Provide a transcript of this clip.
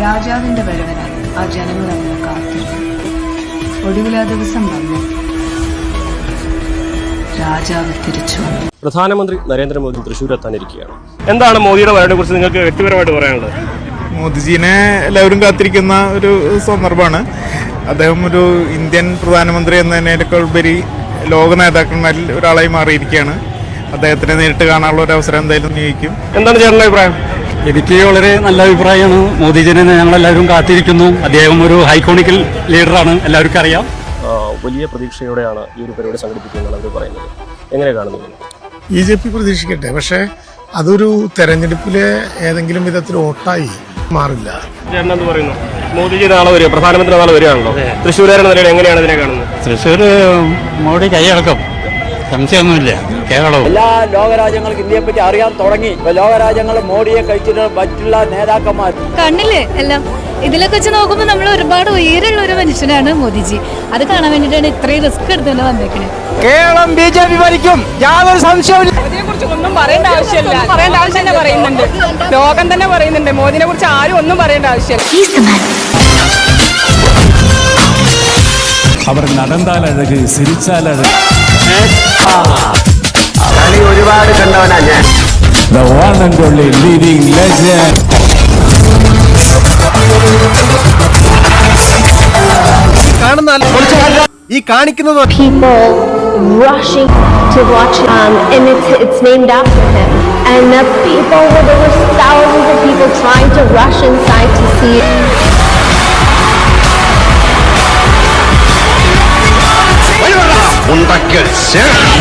രാജാവിന്റെ വരവനായി ആ ജനങ്ങൾ അങ്ങനെ കാത്തിരുന്നു. ഒടുവിൽ ആ ദിവസം വന്നു. രാജാവ് തിരിച്ചു വന്നു. പ്രധാനമന്ത്രി നരേന്ദ്രമോദി തൃശ്ശൂർ എത്താനിരിക്കുകയാണ്. എന്താണ് മോദിയുടെ വരവിനെ കുറിച്ച് നിങ്ങൾക്ക് വ്യക്തിപരമായിട്ട് പറയാനുള്ളത്? മോദിജീനെ എല്ലാവരും കാത്തിരിക്കുന്ന ഒരു സന്ദർഭമാണ്. അദ്ദേഹം ഒരു ഇന്ത്യൻ പ്രധാനമന്ത്രി എന്നതിനേക്കാൾ ഉപരി ലോക നേതാക്കന്മാരിൽ ഒരാളായി മാറിയിരിക്കുകയാണ്. അദ്ദേഹത്തിനെ നേരിട്ട് കാണാനുള്ള ഒരു അവസരം എന്തായാലും നിയോഗിക്കും. എന്താണ് ചേട്ടന്റെ അഭിപ്രായം? എനിക്ക് വളരെ നല്ല അഭിപ്രായമാണ്. മോദിജിനെ ഞങ്ങളെല്ലാവരും കാത്തിരിക്കുന്നു. അദ്ദേഹം ഒരു ഹൈക്കോണിക്കൽ ലീഡറാണ് എല്ലാവർക്കും അറിയാം. വലിയ പ്രതീക്ഷയോടെയാണ് ഈ ഒരു പരിപാടി സംഘടിപ്പിക്കുന്നത് അവർ പറയുന്നത്. എങ്ങനെ കാണുന്നു? ബി ജെ പി പ്രതീക്ഷിക്കട്ടെ. പക്ഷേ അതൊരു തെരഞ്ഞെടുപ്പിലെ ഏതെങ്കിലും വിധത്തിൽ വോട്ടായി മാറില്ല. പറയുന്നു? മോദിജി നാളെ വരിക. പ്രധാനമന്ത്രി നാളെ വരികയാണല്ലോ. തൃശ്ശൂരുകാരുടെ എങ്ങനെയാണ് ഇതിനെ കാണുന്നത്? തൃശ്ശൂർ മോഡി കൈയടക്കം. സംശയമൊന്നുമില്ല. കേരളവും. എല്ലാ ലോകരാജ്യങ്ങൾക്ക് ഇന്ത്യയെ പറ്റി അറിയാൻ തുടങ്ങി. ലോകരാജ്യങ്ങൾ മോഡിയെ കഴിച്ചിട്ട് മറ്റുള്ള നേതാക്കന്മാർ. കണ്ണില്ലേ? എല്ലാം. ഇതിലൊക്കെ വെച്ച് നോക്കുമ്പോൾ നമ്മൾ ഒരുപാട് ഉയരുള്ള ഒരു മനുഷ്യനാണ് മോദിജി. അത് കാണാൻ വേണ്ടിയിട്ടാണ് ഇത്രയും റിസ്ക് എടുത്തുകൊണ്ട് വന്നേക്കണേ. കേരളം ബി ജെ പി ഭരിക്കും. യാതൊരു സംശയവും കുറിച്ച് ഒന്നും പറയേണ്ട ആവശ്യമില്ല. പറയേണ്ട ആവശ്യം തന്നെ പറയുന്നുണ്ട്. ലോകം തന്നെ പറയുന്നുണ്ട്. മോദിനെ കുറിച്ച് ആരും ഒന്നും പറയേണ്ട ആവശ്യമില്ല. അവർ നടന്നാൽ അഴക് സിരിച്ചാൽ അഴക് ഒരുപാട് കണ്ടവനാ ഞാൻ The one and only leading legend. ഈ കാണിക്കുന്നത് people rushing to watch um, and it's, it's named after him and the people well, there were thousands of people trying to rush inside to see it ഉണ്ടാക്കിയ ശേഷം